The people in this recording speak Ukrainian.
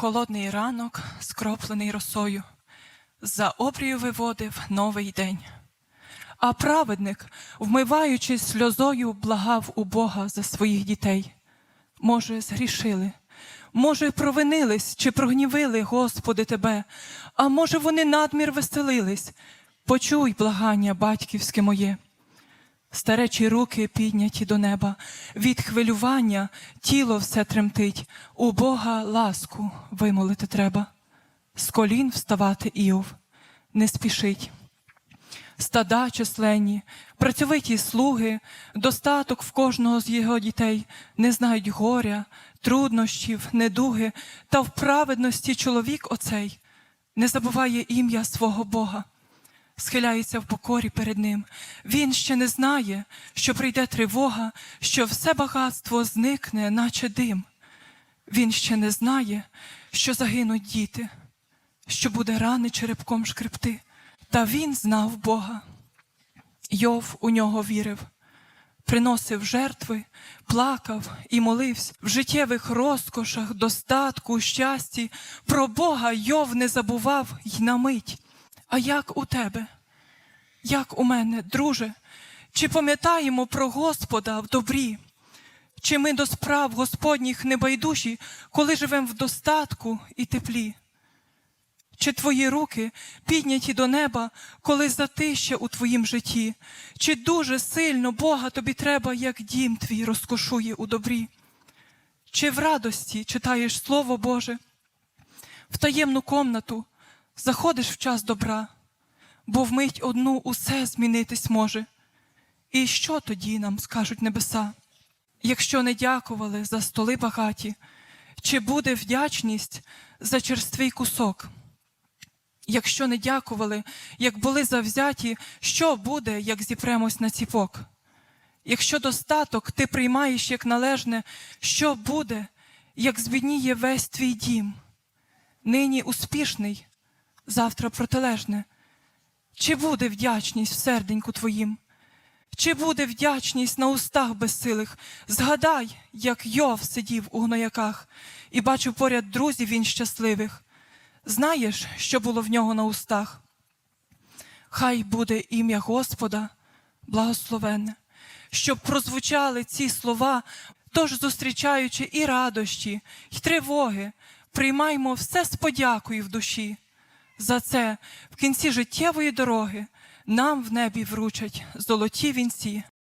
Холодний ранок, скроплений росою, за обрію виводив новий день. А праведник, вмиваючись сльозою, благав у Бога за своїх дітей. Може, згрішили, може, провинились чи прогнівили, Господи, Тебе, а може, вони надмір веселились. Почуй благання батьківське моє. Старечі руки підняті до неба, від хвилювання тіло все тремтить, у Бога ласку вимолити треба. З колін вставати Іов. Не спішить. Стада численні, працьовиті слуги, достаток в кожного з його дітей. Не знають горя, труднощів, недуги, та в праведності чоловік оцей. Не забуває ім'я свого Бога схиляється в покорі перед ним. Він ще не знає, що прийде тривога, що все багатство зникне, наче дим. Він ще не знає, що загинуть діти, що буде рани черепком шкребти. Та він знав Бога. Йов у нього вірив, приносив жертви, плакав і молився в життєвих розкошах, достатку, щасті. Про Бога Йов не забував й на мить. А як у тебе? Як у мене, друже? Чи пам'ятаємо про Господа в добрі? Чи ми до справ Господніх небайдужі, коли живемо в достатку і теплі? Чи твої руки підняті до неба, коли затище у твоїм житті? Чи дуже сильно Бога тобі треба, як дім твій розкошує у добрі? Чи в радості читаєш Слово Боже, в таємну комнату заходиш в час добра, бо вмить одну усе змінитись може. І що тоді нам скажуть небеса? Якщо не дякували за столи багаті, чи буде вдячність за черствий кусок? Якщо не дякували, як були завзяті, що буде, як зіпремось на ціпок? Якщо достаток ти приймаєш як належне, що буде, як збідніє весь твій дім? Нині успішний, завтра протилежне. Чи буде вдячність в серденьку твоїм? Чи буде вдячність на устах безсилих? Згадай, як Йов сидів у гнояках і бачив поряд друзів він щасливих. Знаєш, що було в нього на устах? Хай буде ім'я Господа благословенне, щоб прозвучали ці слова, тож зустрічаючи і радощі, і тривоги, приймаймо все з подякою в душі. За це в кінці життєвої дороги нам в небі вручать золоті вінці.